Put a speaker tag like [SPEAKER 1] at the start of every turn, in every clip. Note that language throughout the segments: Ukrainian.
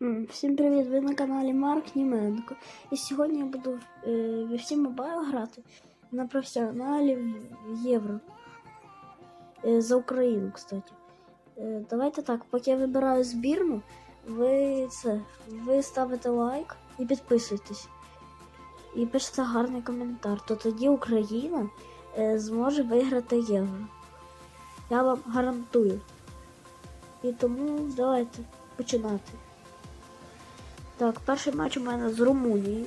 [SPEAKER 1] Всім привіт! Ви на каналі Марк Німенко. І сьогодні я буду в UFC Mobile грати на професіоналі в Євро. Е, за Україну, кстати. Е, давайте так, поки я вибираю збірну, ви це, ви ставите лайк і підписуйтесь. І пишете гарний коментар. То тоді Україна е, зможе виграти євро. Я вам гарантую. І тому давайте починати. Так, перший матч у мене з Румунії.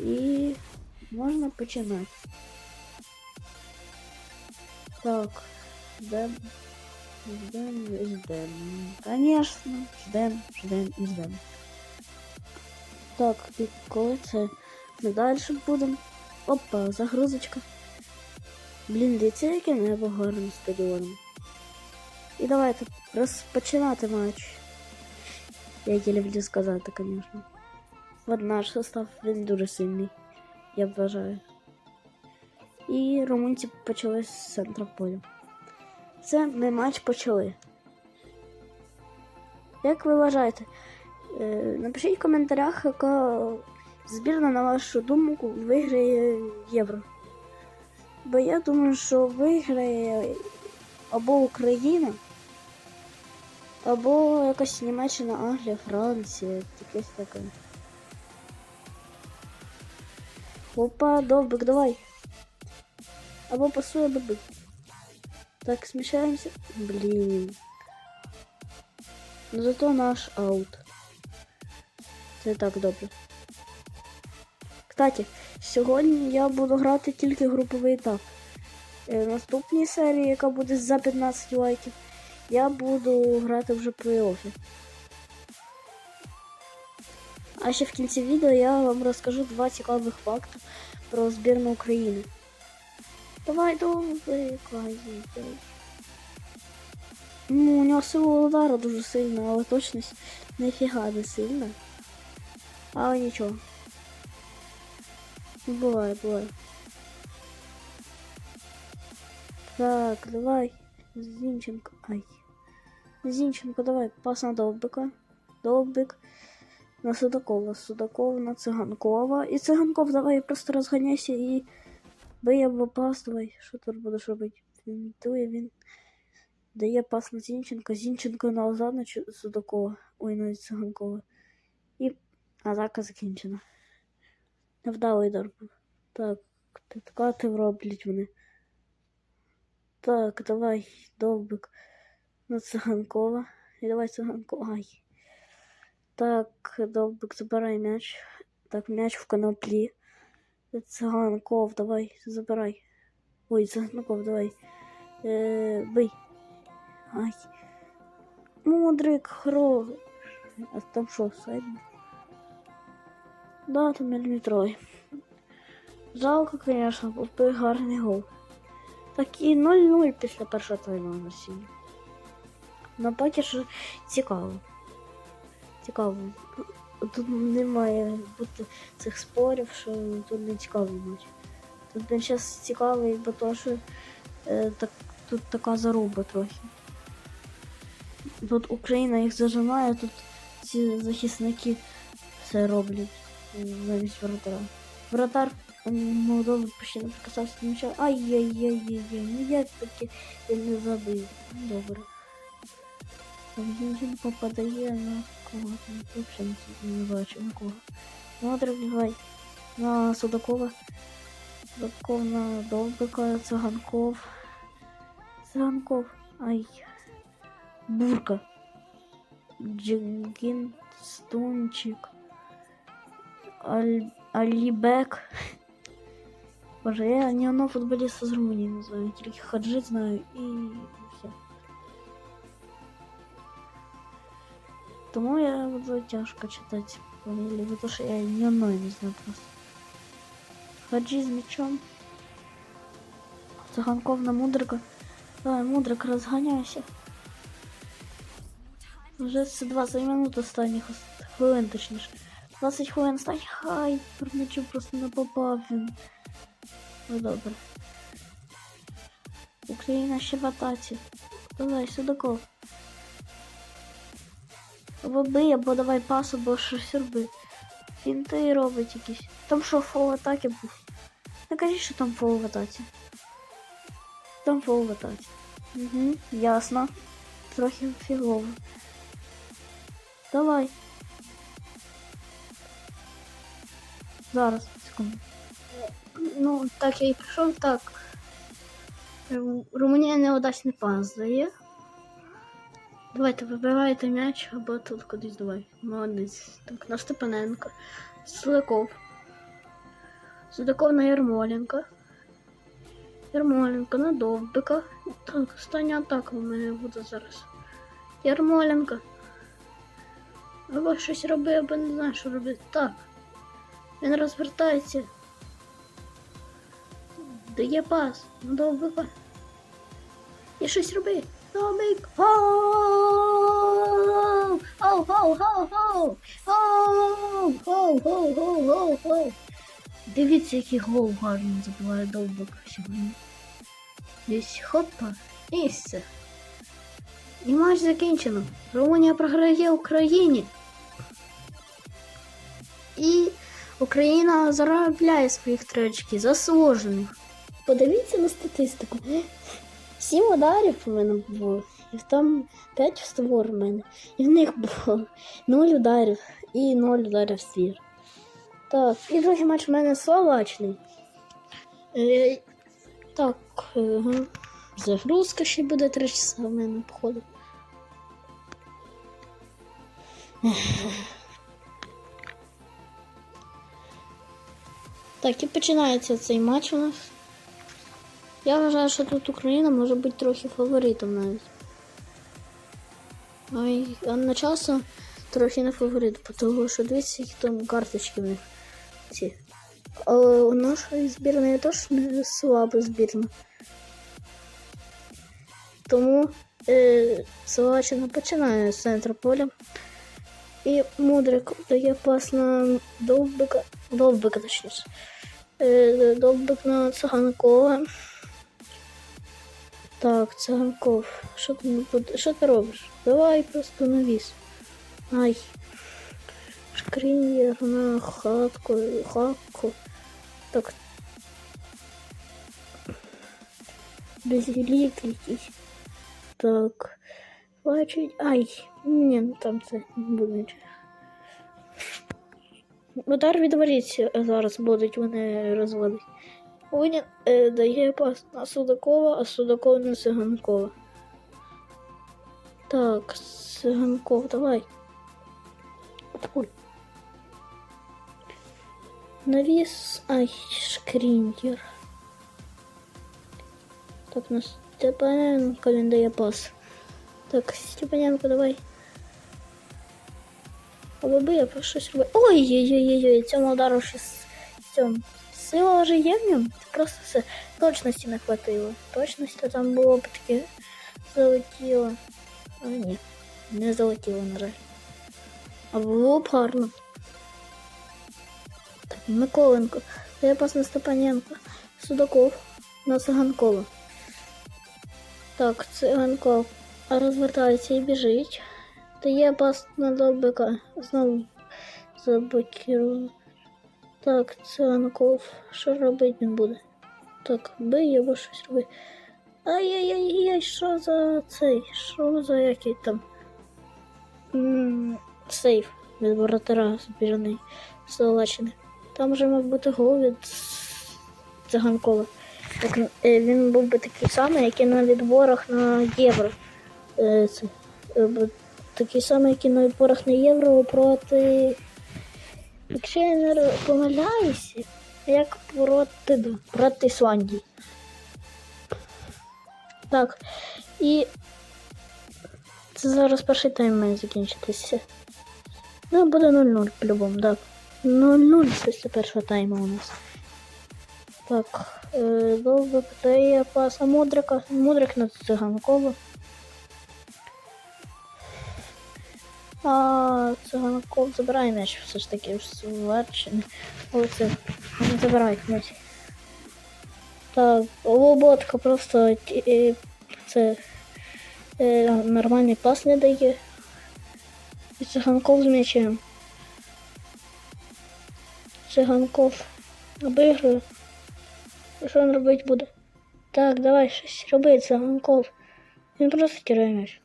[SPEAKER 1] І можна починати. Так, ждем. Ждем ждем. Конечно, ждем, ждем і ждем. Так, і коли це ми далі будемо. Опа, загрузочка. Блін, дивіться, яке небо гарне стадіоном. І давайте розпочинати матч. Я не люблю сказати, звісно. От наш состав він дуже сильний, я вважаю. І румунці почали з центра поля. Це ми матч почали. Як ви вважаєте? Е, Напишіть в коментарях, яка збірна, на вашу думку, виграє євро. Бо я думаю, що виграє або Україна, або якась Німеччина, Англія, Франція, якесь таке. Опа, довбик, давай. Або пасує бабик. Так, смещаемся. Блин. Ну зато наш аут. Це так добре. Кстати, сьогодні я буду грати тільки груповий етап. Е, В наступній серії, яка буде за 15 лайків, я буду грати вже плей-оффі. А ще в кінці відео я вам розкажу два цікавих факти про збірну України. Давай, давай, клай. Ну, у нього сила удара дуже сильна, але точність нифіга не сильна. Але нічого. Буває, буває. Так, давай. Зінченко. Ай. Зінченко, давай, пас на Довбика. Довбик. На Судакова. Судакова на Циганкова. І Циганков, давай просто розганяйся і бий або пас, давай. Що тут будеш робити? Він імітує, він дає пас на Зінченка. Зінченко на Озана Судакова. Ой, на Циганкова. І атака закінчена. Невдалий удар. Так, підкати роблять вони. Так, давай, довбик на циганкова. І давай циганкова. Ай. Так, довбик, забирай м'яч. Так, м'яч в коноплі. Циганков, давай, забирай. Ой, циганков, давай. Е, бий. Ай. Мудрик, хро. А там що, сайт? Да, там міліметровий. Жалко, конечно, був гарний гол. Такий 0-0 після першого тайму на сьогодні. На поки що цікаво. Цікаво. Тут не має бути цих спорів, що тут не цікавий матч. Тут він зараз цікавий, бо то, що е, так, тут така заруба трохи. Тут Україна їх зажимає, тут ці захисники все роблять замість воротара. Вратар Молдови почти не прикасався до м'яча. Ай-яй-яй-яй-яй. Ну як таки він не забив. Ну, Добре. Він попадає на кого там взагалі не, не бачу на кого. Модрик давай. На Судакова. Судаков на Довбика, Циганков. Циганков. Ай. Бурка. Джигін Стунчик. Аль... Алібек. Боже, я ни одного футболиста з Румунії не знаю, Хаджи знаю і Тому я буду тяжко читати фамілії, бо то що я ні одної не знаю просто. Хаджи з мячом. Циганков на Мудрика. Давай, Мудрик, розганяйся. Вже це 20 минут останніх ост- хвилин, точніше. 20 хвилин останніх. Хай, м'ячу просто не попав він. Ну добре. Україна ще в атаці. Давай, Судаков.
[SPEAKER 2] Або бий, або давай пас, або щось роби. І робить якісь. Там що фол атаки був? Не кажіть, що там фол в атаці. Там фол в атаці. Угу, ясно. Трохи фігово. Давай. Зараз, секунду. Ну, так я і прийшов, так. Ру- Румунія неудачний пас дає. Давайте вибивайте м'яч або тут кудись давай. Молодець. Так, на Степаненко. Судаков. Судаков на Ярмоленка. Ярмоленко на Довбика. Так, остання атака у мене буде зараз. Ярмоленко. Або щось роби, або не знаю, що робити. Так. Він розвертається. Дає пас. На Довбика. І щось роби. Довбик. Гол! Гол, гол, гол, гол! Гол! Гол, гол, гол, гол, гол! Дивіться, який гол гарно забиває Довбик сьогодні. Десь хопа. Все. І матч закінчено. Румунія програє Україні. І Україна заробляє своїх тречки заслужених. Подивіться на статистику. Сім ударів мене було. І там 5 в створ у мене. І в них було 0 ударів і 0 ударів в ствір. Так, і другий матч у мене словачний. Е, так, ага. загрузка ще буде 3 часа в мене, походу. Так, і починається цей матч у нас. Я вважаю, що тут Україна може бути трохи фаворитом навіть. Ой, а на часу трохи не фаворит, тому що дивіться, які там карточки в них. Ці. Але у нашої збірної теж не слаба збірна. Тому е, Словаччина починає з центру поля. І Мудрик дає пас на Довбика. Довбика, точніше. Е, Довбик на Циганкова. Так, Циганков. Що ти, що ти робиш? Давай просто навіс. Ай. Шкрінєр на хатку, хатку. Так. Безлік якийсь. Так. Бачить. Ай. Ні, ну там це не буде. Удар від зараз будуть вони розводити. Винен е, дає пас на Судакова, а Судаков на Циганкова. Так, Циганков, давай. Ой. Навіс. Ай, шкрінтер. Так, на Степаненко він дає пас. Так, Степаненко, давай. Або я про щось робив. Ой-ой-ой-ой, цьому удару щось. Цьому. Сила вже є в ньому, просто все. Точності не хватило. Точності там було б таке залетіло. А ні, не залетіло, на жаль. А було б гарно. Так, Миколенко. Я пас на Степаненко. Судаков на Циганкова. Так, Циганков розвертається і біжить. Дає пас на Довбика. Знову заблокував. Так, Циганков. Що робити він буде? Так, бий або щось роби. Ай-яй-яй-яй, що за цей? Що за який там? Сейф від воротара збірної Словаччини. Там вже мав бути гол від Циганкова. Так, е, він був би такий самий, як і на відборах на євро. Е, е, такий самий, як і на відборах на євро проти. Якщо я не помиляюся, як проти, проти Ісландії. Так. І це зараз перший тайм має закінчитися. Ну, буде 0-0 по-любому, так. 0-0 після першого тайму у нас. Так, е, довго дає паса Мудрика. Мудрик на Циганкова. А Циганков забирає м'яч все ж таки в Словаччині. Оце. Не забирай м'яч. Так, Лоботка просто е, це е, нормальний пас не дає. І циганков з м'ячем. Циганков обігрує. Що він робити буде? Так, давай щось роби, циганков. Він просто тіряє м'яч.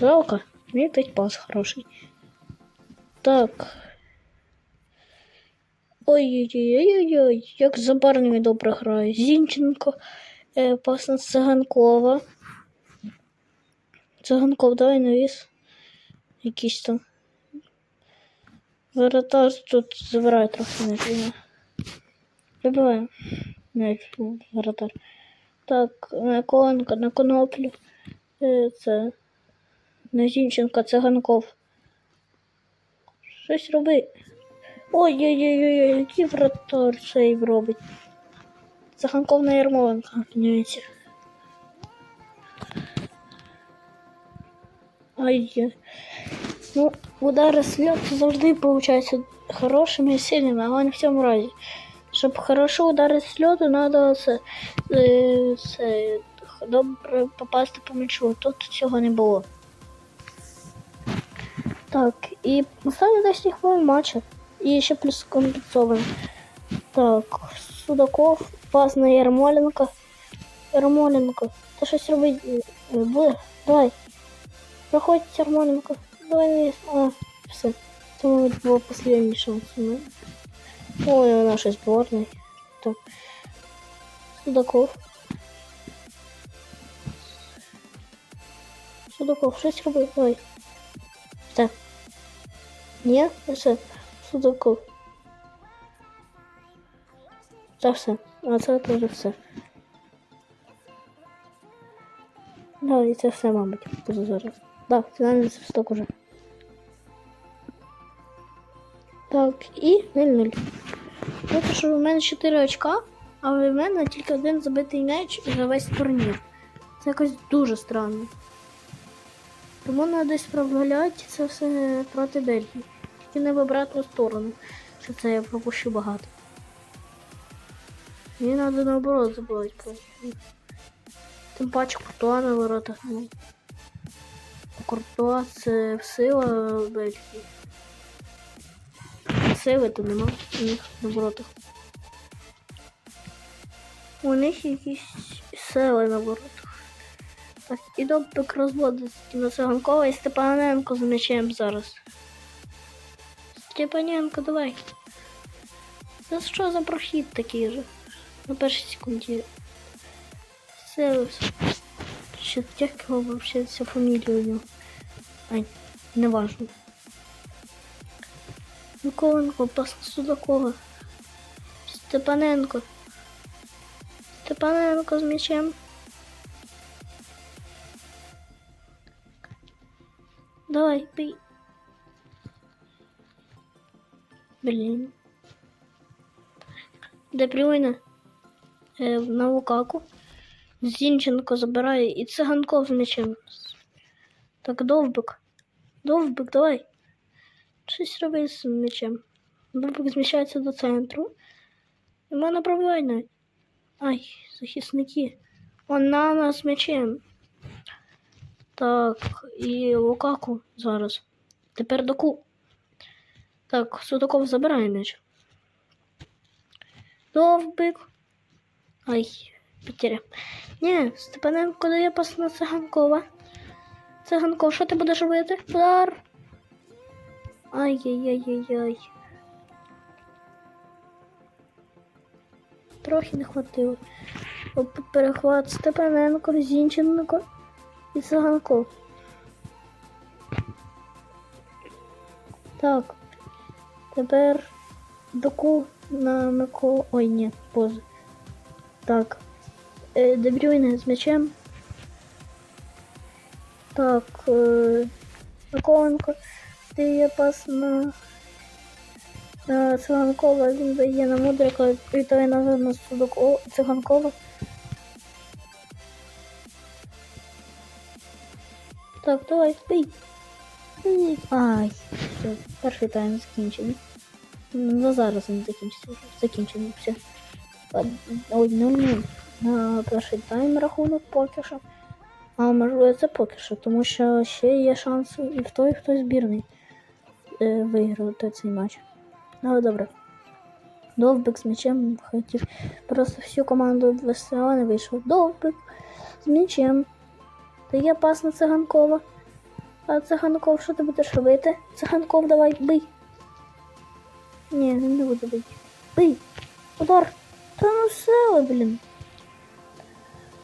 [SPEAKER 2] Жалко. Мені п'ять пас хороший. Так. Ой-ой-ой-ой-ой, як за барнами добре грає. Зінченко, е, пас на Циганкова. Циганков, давай навіс. Якийсь там. Воротар тут забирає трохи на життя. Вибиваємо. Навіть воротар. Так, на Конка, на коноплю. Це. На Зінченка, Циганков. Щось роби. Ой-ой-ой, який вратар сейв робить. Циганков на Ярмоленка міняється. Ай. Ну, удари з завжди получаються хорошими і сильними, але не в цьому разі. Щоб хорошо ударити з льоту, треба це, е, це, добре попасти по м'ячу. Тут цього не було. Так, і останні 10 хвилин матча. І ще плюс компенсований. Так, Судаков, пас на Ярмоленко. Ярмоленко. Ти щось робить е, буде? Давай. Проходь Ярмоленко. Давай. А, все. Це, мабуть, був останній шанс. Ой, вона щось зборний. Так. Судаков. Судаков, щось роби, давай. Все. Ні, все. Судаков. Це все. А це теж все. Да, і це все, мабуть, буде зараз. Да, фінальний свисток уже. Так, і 0-0. Поки що в мене 4 очка, але в мене тільки один забитий м'яч за весь турнір. Це якось дуже странно. Тому треба десь прогуляти це все проти Бельгії. Тільки не в обратну сторону, що це я пропущу багато. Мені треба наоборот забувати про. Тим паче Куртуа на воротах. Ну. Куртуа це сила Бельгії. Сили то нема у них на воротах. У них якісь сили на воротах. І допик розводить на Циганкова і Степаненко з м'ячем зараз. Степаненко, давай. Це що за прохід такий же? На першій секунді. Сеус. Ще як його вообще ця фамілія у нього? Ай, не важно. Миколенко, пас Судакова. Степаненко. Степаненко з м'ячем. Давай, бей. Блін. Де Брюйна? Е, на Лукаку. Зінченко забирає і циганков з м'ячем. Так, довбик. Довбик, давай. Щось роби з м'ячем. Довбик зміщається до центру. І мене пробиває. Ай, захисники. Он на нас з м'ячем. Так, і Лукаку зараз. Тепер доку. Так, Судаков забирає м'яч. Довбик. Ай, потеря. Ні, Степаненко дає пас на Циганкова. Циганков, що ти будеш робити? Удар. Ай-яй-яй-яй-яй. Трохи не хватило. Перехват Степаненко, Зінченко і Циганков. Так. Тепер доку на Миколу. Ой, ні, поза. Так. Е, Дебрюйне з м'ячем. Так. Е, Миколенко дає пас на, Циганкова. Він дає на Мудрика, віддає назад на Судакова, Циганкова. Так, давай, бий. Ай, все, перший тайм закінчений. Ну, зараз він закінчиться вже. Закінчений, все. Ладно, Ой, ну. На перший тайм рахунок поки що. А можливо, це поки що, тому що ще є шанс і в той, хто збірний е, виграти цей матч. Але добре. Довбик з м'ячем хотів просто всю команду але не вийшов. Довбик з м'ячем. Дає пас на циганкова. А циганков, що ти будеш робити? Циганков, давай, бий. Ні, він не буде бити. Бий! Удар! Та ну все, блін.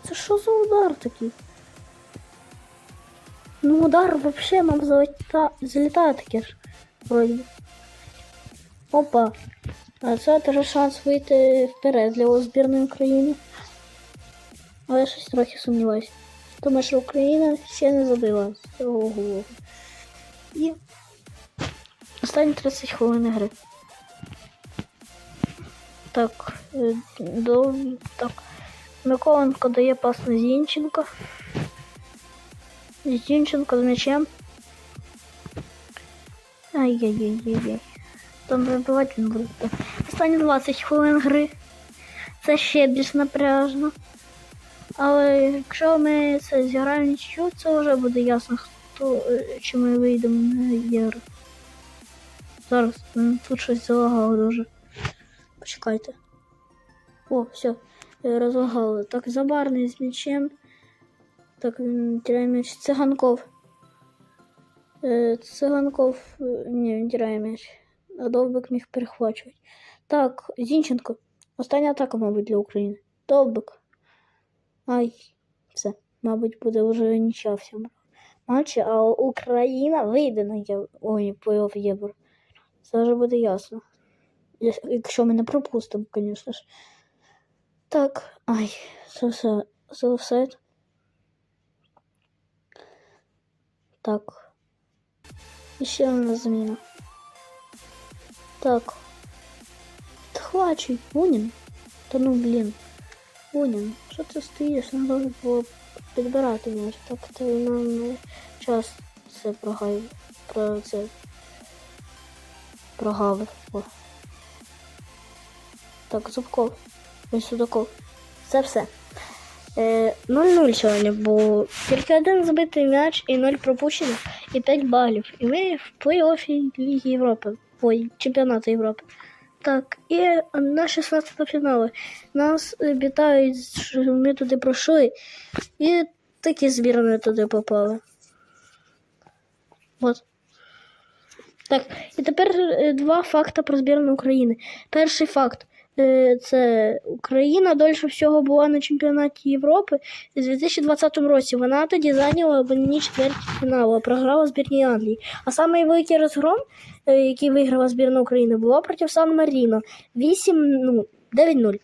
[SPEAKER 2] Це що за удар такий? Ну удар вообще мав залета... залітає таке ж. Вроді. Опа. А це теж шанс вийти вперед для збірної України. Але я щось трохи сумніваюся. Тому що Україна ще не забила цього голу. І останні 30 хвилин гри. Так, е, до, так. Миколенко дає пас на Зінченко. Зінченко з м'ячем. Ай-яй-яй-яй-яй. Там вибивати він буде. Останні 20 хвилин гри. Це ще більш напряжно. Але якщо ми це зіграємо нічого, це вже буде ясно, хто е, чи ми вийдемо на євро. Зараз тут щось залагало дуже. Почекайте. О, все, розлагало. Так, забарний з м'ячем. Так, він тіряє м'яч. Циганков. Е, Циганков. е, Ні, він тіряє м'яч. А Довбик міг перехвачувати. Так, Зінченко. Остання атака, мабуть, для України. Довбик. Ай, все. Мабуть, буде вже нічого в цьому матчі, а Україна вийде на євро. Ой, плей-офф євро. Це вже буде ясно. Єс- Якщо ми не пропустимо, звісно ж. Так, ай, це все. Це офсайд. Так. І ще одна заміна. Так. Тхвачий, Унін. Та ну блін. Унін, Що ти стоїш? Нам було підбирати м'яч. Так ти нам час це прогав. Про це. Прогавив. Так, Зубков. Ось Судаков. Це все. Е, 0-0 сьогодні, бо тільки один забитий м'яч і 0 пропущених, і 5 балів. І ми в плей-оффі Ліги Європи. Ой, чемпіонату Європи. Так, і на 16 фінали Нас е, вітають, що ми туди пройшли. І такі збірні туди попали. От. Так, і тепер е, два факти про збірну України. Перший факт. Е, Це Україна дольше всього була на чемпіонаті Європи у 2020 році. Вона тоді зайняла обмінні четверті фіналу, а програла збірній Англії. А самий великий розгром, е, який виграла збірна України, було проти Сан Маріно 8 ну, 9-0.